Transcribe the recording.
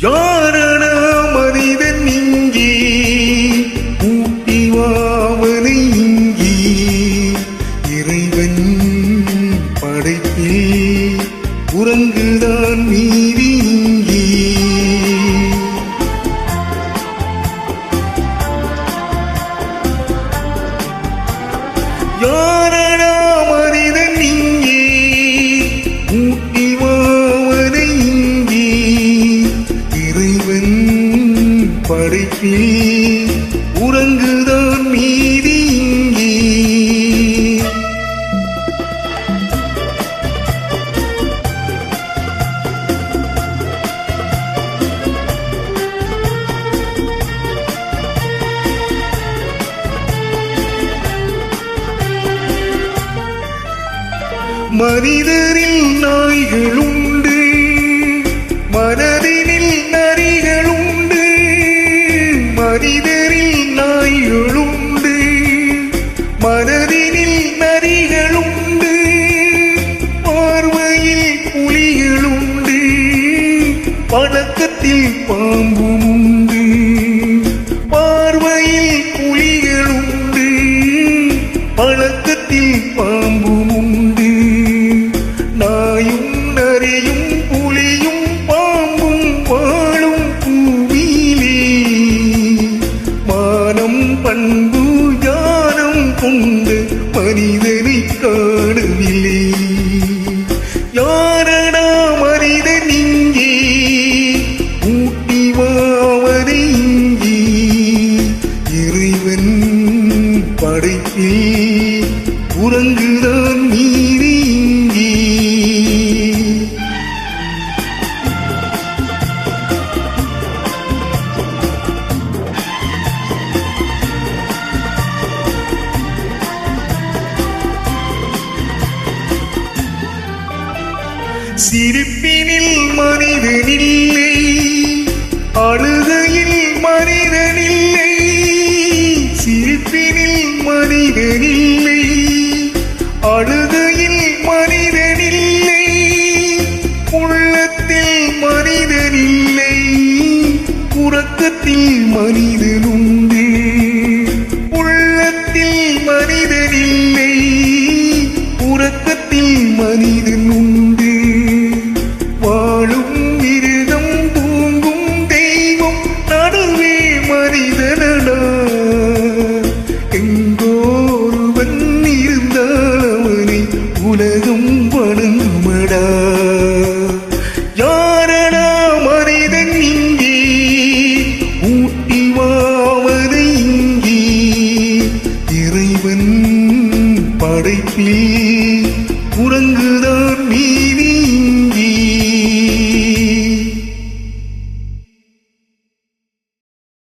யாரடா மனிதன் இங்கே ஊட்டி வாவனை இங்கே இறைவன் படைப்பில் உறங்குதான் நீதி இங்கே படைப்பில் உறங்குதான் மீதி இங்கே. மனிதரில் நாய்களும் பழக்கத்தில் பாம்பும் உண்டு பார்வையில் புலிகள் உண்டு பழக்கத்தில் பாம்பும் உண்டு நாயும் நரியும் புலியும் பாம்பும் வாழும் பூவிலே. மானம் பண்பு ஞானம் கொண்டு மனிதனை காணவில்லை படைப்பில் உறங்குதான் நீரிங்கி. சிரிப்பினில் மனிதனில்லை. இல்லை அழுகையில் மனிதனில்லை. உள்ளத்தில் மனிதனில்லை. உறக்கத்தில் மனிதனுண்டு. உள்ளத்தில் மனிதனில்லை. உறக்கத்தில் மனிதன் உண்டு வாழும் மிருகம் தூங்கும் தெய்வம் நடுவே மனிதனடா. இறைவன் படைப்பில் உறங்குதான் நீ